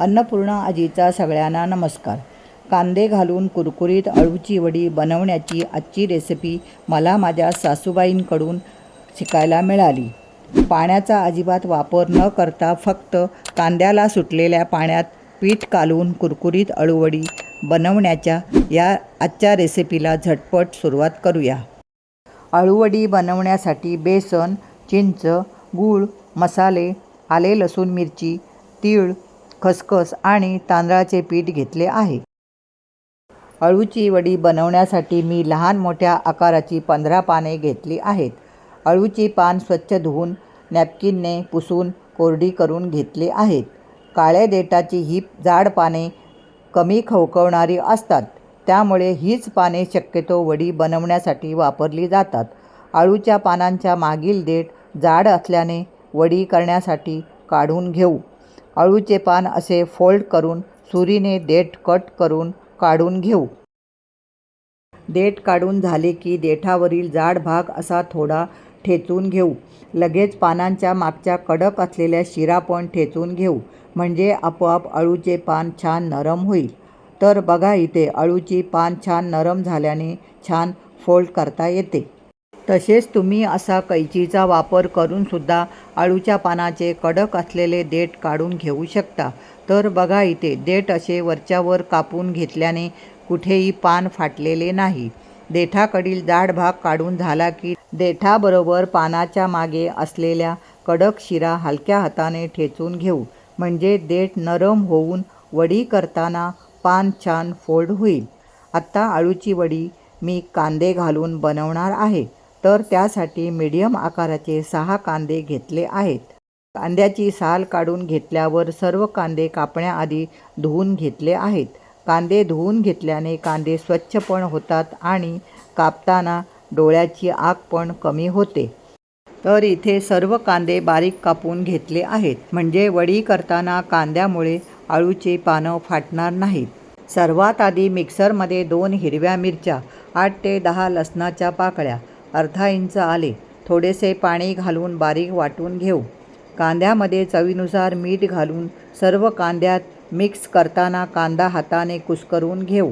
अन्नपूर्णा आजीचा सगळ्यांना नमस्कार. कांदे घालून कुरकुरीत अळूची वडी बनवण्याची आजची रेसिपी मला माझ्या सासूबाईंकडून शिकायला मिळाली. पाण्याचा अजिबात वापर न करता फक्त कांद्याला सुटलेल्या पाण्यात पीठ कालून कुरकुरीत अळूवडी बनवण्याच्या या आजच्या रेसिपीला झटपट सुरुवात करूया. अळूवडी बनवण्यासाठी बेसन चिंच गूळ मसाले आले लसूण मिरची तीळ खसखस आणि तांदळाचे पीठ घेतले आहे. अळूची वडी बनवण्यासाठी मी लहान मोठ्या आकाराची पंधरा पाने घेतली आहेत. अळूची पान स्वच्छ धुवून नॅपकिनने पुसून कोरडी करून घेतली आहेत. काळ्या देठाची ही जाड पाने कमी खवखवणारी असतात. त्यामुळे हीच पाने शक्यतो वडी बनवण्यासाठी वापरली जातात. अळूच्या पानांच्या मागील देठ जाड असल्याने वडी करण्यासाठी काढून घेऊ. अळूचे पान असे फोल्ड करून सुरीने देठ कट करून काढून घेऊ. देठ काढून झाले की देठावरील जाड भाग असा थोडा ठेचून घेऊ. लगेच पानांच्या मागच्या कडक असलेल्या शिरा पण ठेचून घेऊ. म्हणजे आपोआप अळूचे पान छान नरम होईल. तर बघा इथे अळूची पान छान नरम झाल्याने छान फोल्ड करता येते. तसेच तुम्ही असा कैचीचा वापर करूनसुद्धा अळूच्या पानाचे कडक असलेले देठ काढून घेऊ शकता. तर बघा इथे देठ असे वरच्यावर कापून घेतल्याने कुठेही पान फाटलेले नाही. देठाकडील जाड भाग काढून झाला की देठाबरोबर पानाच्या मागे असलेल्या कडक शिरा हलक्या हाताने ठेचून घेऊ. म्हणजे देठ नरम होऊन वडी करताना पान छान फोल्ड होईल. आत्ता अळूची वडी मी कांदे घालून बनवणार आहे. तर त्यासाठी मीडियम आकाराचे सहा कांदे घेतले आहेत. कांद्याची साल काढून घेतल्यावर सर्व कांदे कापण्याआधी धुवून घेतले आहेत. कांदे धुवून घेतल्याने कांदे स्वच्छ पण होतात आणि कापताना डोळ्याची आग पण कमी होते. तर इथे सर्व कांदे बारीक कापून घेतले आहेत. म्हणजे वडी करताना कांद्यामुळे आळूचे पानं फाटणार नाहीत. सर्वात आधी मिक्सरमध्ये दोन हिरव्या मिरच्या आठ ते दहा लसणाच्या पाकळ्या अर्धा इंच आले. थोडेसे पाणी घालून बारीक वाटून घेऊ. कांद्यामध्ये चवीनुसार मीठ घालून सर्व कांद्यात मिक्स करताना कांदा हाताने कुस्करून घेऊ.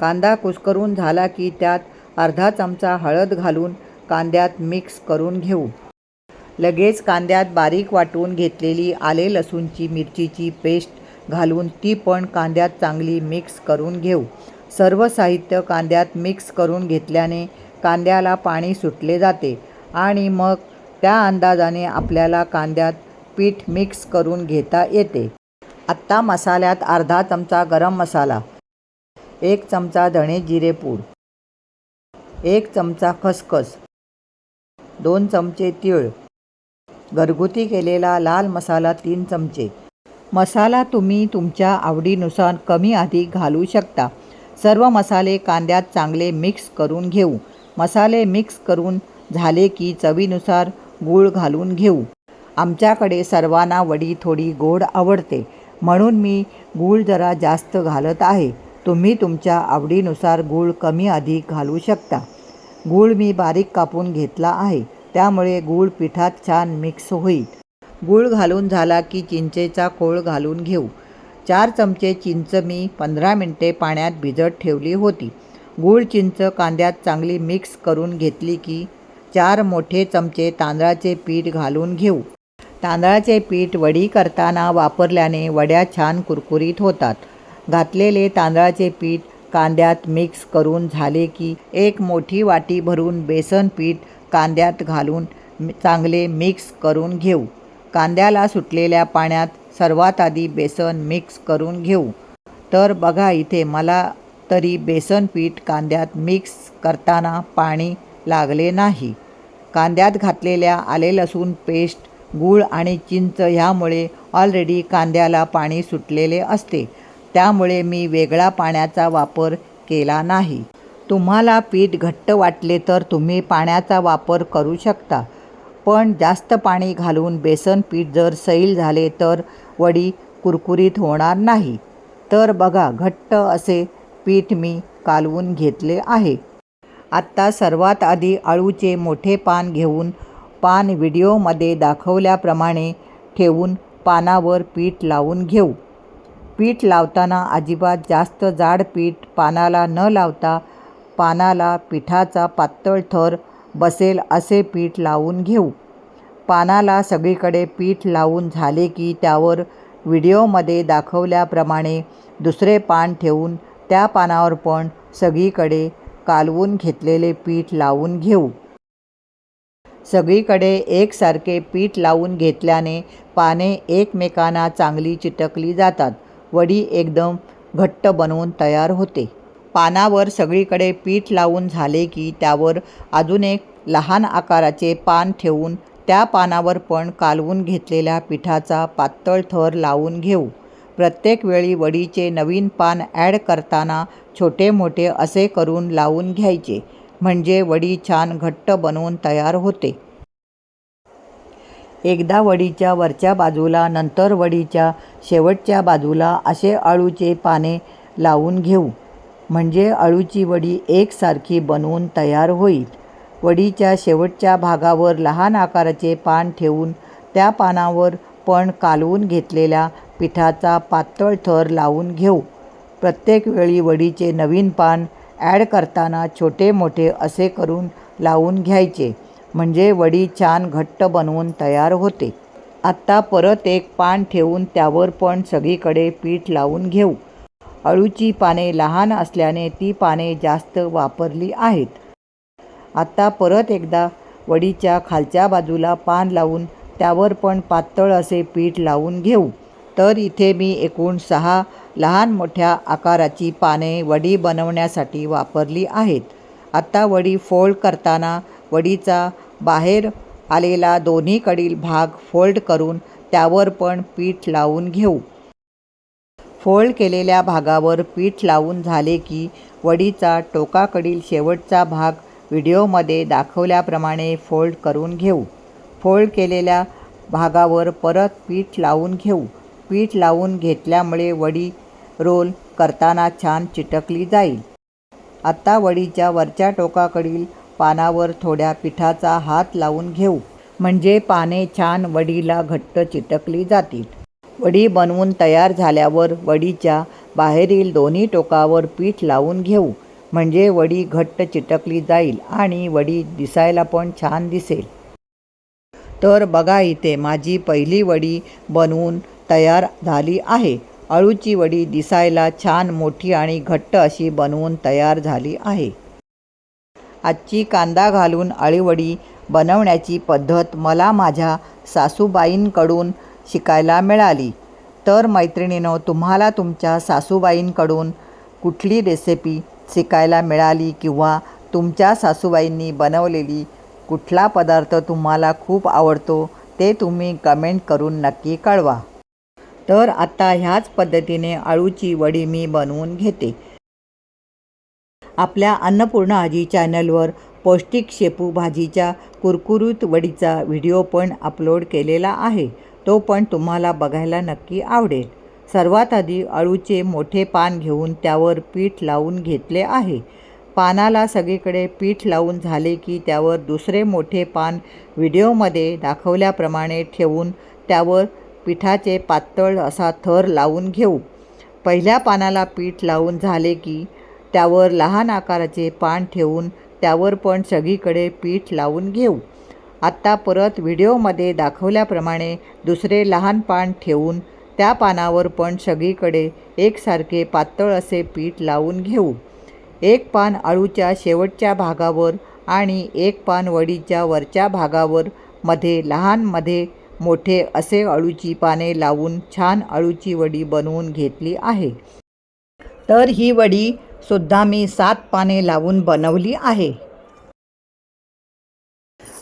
कांदा कुस्करून झाला की त्यात अर्धा चमचा हळद घालून कांद्यात मिक्स करून घेऊ. लगेच कांद्यात बारीक वाटून घेतलेली आले लसूणची मिरचीची पेस्ट घालून ती पण कांद्यात चांगली मिक्स करून घेऊ. सर्व साहित्य कांद्यात मिक्स करून घेतल्याने कांद्याला पाणी सुटले जाते आणि मग त्या अंदाजाने आपल्याला कांद्यात पीठ मिक्स करून घेता येते. आत्ता मसाल्यात अर्धा चमचा गरम मसाला एक चमचा धणे जिरे पूड एक चमचा खसखस दोन चमचे तीळ घरगुती केलेला लाल मसाला तीन चमचे. मसाला तुम्ही तुमच्या आवडीनुसार कमी अधिक घालू शकता. सर्व मसाले कांद्यात चांगले मिक्स करून घेऊ. मसाले मिक्स करून झाले की चवीनुसार गूळ घालून घेऊ. आमच्याकडे सर्वांना वडी थोडी गोड आवडते. म्हणून मी गूळ जरा जास्त घालत आहे. तुम्ही तुमच्या आवडीनुसार गूळ कमी अधिक घालू शकता. गूळ मी बारीक कापून घेतला आहे. त्यामुळे गूळ पिठात छान मिक्स होईल. गूळ घालून झाला की चिंचेचा खोळ घालून घेऊ. चार चमचे चिंच मी पंधरा मिनटे पाण्यात भिजत ठेवली होती. गूळ चिंच कांद्यात चांगली मिक्स करून घेतली की चार मोठे चमचे तांदळाचे पीठ घालून घेऊ. तांदळाचे पीठ वडी करताना वापरल्याने वड्या छान कुरकुरीत होतात. घातलेले तांदळाचे पीठ कांद्यात मिक्स करून झाले की एक मोठी वाटी भरून बेसन पीठ कांद्यात घालून चांगले मिक्स करून घेऊ. कांद्याला सुटलेल्या पाण्यात सर्वात आधी बेसन मिक्स करून घेऊ. तर बघा इथे मला तरी बेसन पीठ कांद्यात मिक्स करताना पाणी लागले नाही. कांद्यात घातलेल्या आले लसूण पेस्ट गूळ आणि चिंच ह्यामुळे ऑलरेडी कांद्याला पाणी सुटलेले असते. त्यामुळे मी वेगळा पाण्याचा वापर केला नाही. तुम्हाला पीठ घट्ट वाटले तर तुम्ही पाण्याचा वापर करू शकता. पण जास्त पाणी घालून बेसन पीठ जर सैल झाले तर वडी कुरकुरीत होणार नाही. तर बघा घट्ट असे पीठ मी कालवून घेतले आहे. आत्ता सर्वात आधी अळूचे मोठे पान घेऊन पान व्हिडिओमध्ये दाखवल्याप्रमाणे ठेवून पानावर पीठ लावून घेऊ. पीठ लावताना अजिबात जास्त जाड पीठ पानाला न लावता पानाला पिठाचा पातळ थर बसेल असे पीठ लावून घेऊ. पानाला सगळीकडे पीठ लावून झाले की त्यावर व्हिडिओमध्ये दाखवल्याप्रमाणे दुसरे पान ठेवून त्या पानावर पण सगळीकडे कालवून घेतलेले पीठ लावून घेऊ. सगळीकडे एकसारखे पीठ लावून घेतल्याने पाने एकमेकांना चांगली चिटकली जातात. वडी एकदम घट्ट बनवून तयार होते. पानावर सगळीकडे पीठ लावून झाले की त्यावर अजून एक लहान आकाराचे पान ठेवून त्या पानावर पण कालवून घेतलेल्या पिठाचा पातळ थर लावून घेऊ. प्रत्येक वेळी वडीचे नवीन पान ॲड करताना छोटे मोठे असे करून लावून घ्यायचे म्हणजे वडी छान घट्ट बनवून तयार होते. एकदा वडीच्या वरच्या बाजूला नंतर वडीच्या शेवटच्या बाजूला असे अळूचे पाने लावून घेऊ म्हणजे अळूची वडी एकसारखी बनवून तयार होईल. वडीच्या शेवटच्या भागावर लहान आकाराचे पान ठेवून त्या पानावर पण कालवून घेतलेल्या पिठाचा पातळ थर लावून घेऊ. प्रत्येक वेळी वडीचे नवीन पान ॲड करताना छोटे मोठे असे करून लावून घ्यायचे. म्हणजे वडी छान घट्ट बनवून तयार होते. आत्ता परत एक पान ठेवून त्यावर पण सगळीकडे पीठ लावून घेऊ. अळूची पाने लहान असल्याने ती पाने जास्त वापरली आहेत. आत्ता परत एकदा वडीच्या खालच्या बाजूला पान लावून त्यावर पण पातळ असे पीठ लावून घेऊ. तर इथे मी एकूण सहा लहान मोठ्या आकाराची पाने वडी बनवण्यासाठी वापरली आहेत. आत्ता वडी फोल्ड करताना वडीचा बाहेर आलेला दोन्हीकडील भाग फोल्ड करून त्यावर पण पीठ लावून घेऊ. फोल्ड केलेल्या भागावर पीठ लावून झाले की वडीचा टोकाकडील शेवटचा भाग व्हिडिओमध्ये दाखवल्याप्रमाणे फोल्ड करून घेऊ. फोल्ड केलेल्या भागावर परत पीठ लावून घेऊ. पीठ लावून घेतल्यामुळे वडी रोल करताना छान चिटकली जाईल. आता वडीच्या वरच्या टोकाकडील पानावर थोड्या पिठाचा हात लावून घेऊ. म्हणजे पाने छान वडीला घट्ट चिटकली जातील. वडी बनवून तयार झाल्यावर वडीच्या बाहेरील दोन्ही टोकावर पीठ लावून घेऊ. म्हणजे वडी घट्ट चिटकली जाईल आणि वडी दिसायला पण छान दिसेल. तर बघा इथे माझी पहिली वडी बनवून तयार झाली आहे. अळूची वडी दिसायला छान मोठी आणि घट्ट अशी बनवून तयार झाली आहे. आजची कांदा घालून अळीवडी बनवण्याची पद्धत मला माझ्या सासूबाईंकडून शिकायला मिळाली. तर मैत्रिणीनं तुम्हाला तुमच्या सासूबाईंकडून कुठली रेसिपी शिकायला मिळाली किंवा तुमच्या सासूबाईंनी बनवलेली कुठला पदार्थ तुम्हाला खूप आवडतो ते तुम्ही कमेंट करून नक्की कळवा. तर आता ह्याच पद्धतीने अळूची वडी मी बनवून घेते. आपल्या अन्नपूर्णा आजी चॅनलवर पौष्टिक शेपू भाजीच्या कुरकुरीत वडीचा व्हिडिओ पण अपलोड केलेला आहे. तो पण तुम्हाला बघायला नक्की आवडेल. सर्वात आधी अळूचे मोठे पान घेऊन त्यावर पीठ लावून घेतले आहे. पानाला सगळीकडे पीठ लावून झाले की त्यावर दुसरे मोठे पान व्हिडिओमध्ये दाखवल्याप्रमाणे ठेवून त्यावर पिठाचे पातळ असा थर लावून घेऊ. पहिल्या पानाला पीठ लावून झाले की त्यावर लहान आकाराचे पान ठेवून त्यावर पण सगळीकडे पीठ लावून घेऊ. आत्ता परत व्हिडिओमध्ये दाखवल्याप्रमाणे दुसरे लहान पान ठेवून त्या पानावर पण सगळीकडे एकसारखे पातळ असे पीठ लावून घेऊ. एक पान अळूच्या शेवटच्या भागावर आणि एक पान वडीच्या वरच्या भागावर मध्ये लहानमध्ये मोठे असे अळूची पाने लावून छान अळूची वडी बनवून घेतली आहे. तर ही वडी सुद्धा मी सात पाने लावून बनवली आहे.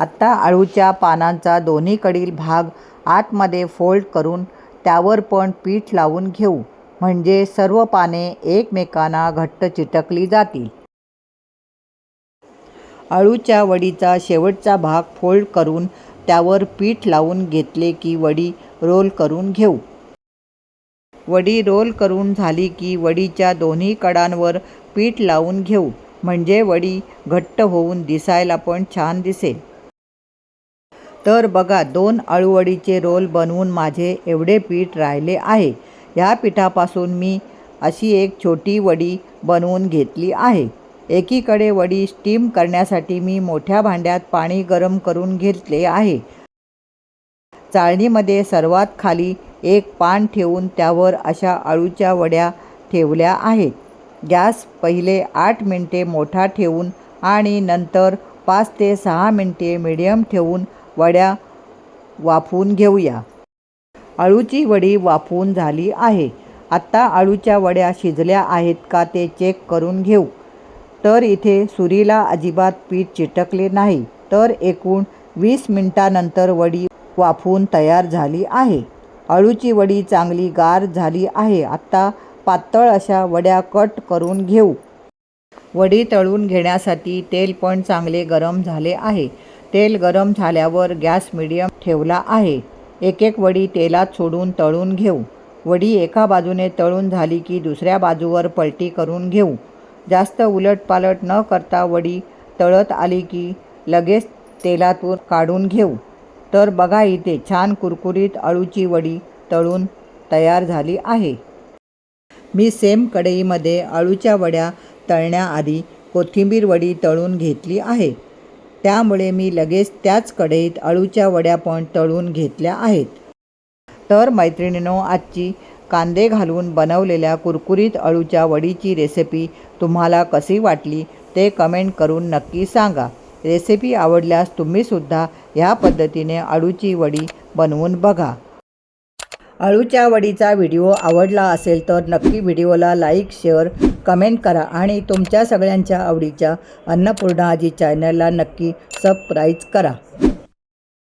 आत्ता अळूच्या पानांचा दोन्हीकडील भाग आतमध्ये फोल्ड करून त्यावर पण पीठ लावून घेऊ. म्हणजे सर्व पाने एकमेकांना घट्ट चिटकली जातील. अळूच्या वडीचा शेवटचा भाग फोल्ड करून त्यावर पीठ लावून घेतले की वडी रोल करून घेऊ. वडी रोल करून झाली की वडीच्या दोन्ही कडांवर पीठ लावून घेऊ. म्हणजे वडी घट्ट होऊन दिसायला पण छान दिसेल. तर बघा दोन अळूवडीचे रोल बनवून माझे एवढे पीठ राहिले आहे. ह्या पिठापासून मी अशी एक छोटी वडी बनवून घेतली आहे. एकीकडे वडी स्टीम करण्यासाठी मी मोठ्या भांड्यात पाणी गरम करून घेतले आहे. चाळणीमध्ये सर्वात खाली एक पान ठेवून त्यावर अशा अळूच्या वड्या ठेवल्या आहेत. गॅस पहिले आठ मिनटे मोठा ठेवून आणि नंतर पाच ते सहा मिनटे मिडियम ठेवून वड्या वाफवून घेऊया. अळूची वडी वाफवून झाली आहे. आत्ता अळूच्या वड्या शिजल्या आहेत का ते चेक करून घेऊ. तर इथे सुरीला अजिबात पीठ चिटकले नाही. तर एकूण वीस मिनटानंतर वडी वाफून तयार झाली आहे. अळूची वडी चांगली गार झाली आहे. आत्ता पातळ अशा वड्या कट करून घेऊ. वडी तळून घेण्यासाठी तेल पण चांगले गरम झाले आहे. तेल गरम झाल्यावर गॅस मिडियम ठेवला आहे. एक एक वडी तेलात सोडून तळून घेऊ. वडी एका बाजूने तळून झाली की दुसऱ्या बाजूवर पलटी करून घेऊ. जास्त उलटपालट न करता वडी तळत आली की लगेच तेलातून काढून घेऊ. तर बघा इथे छान कुरकुरीत अळूची वडी तळून तयार झाली आहे. मी सेम कढईमध्ये अळूच्या वड्या तळण्याआधी कोथिंबीर वडी तळून घेतली आहे. त्यामुळे मी लगेच त्याच कढईत अळूच्या वड्या पण तळून घेतल्या आहेत. तर मैत्रिणीनो आजची कांदे घालून बनवलेल्या कुरकुरीत अळूच्या वडीची रेसिपी तुम्हाला कशी वाटली ते कमेंट करून नक्की सांगा. रेसिपी आवडल्यास तुम्हीसुद्धा ह्या पद्धतीने अळूची वडी बनवून बघा. अळूच्या वडीचा व्हिडिओ आवडला असेल तर नक्की व्हिडिओला लाईक शेअर कमेंट करा आणि तुमच्या सगळ्यांच्या आवडीच्या अन्नपूर्णा आजी चॅनलला नक्की सबस्क्राईब करा.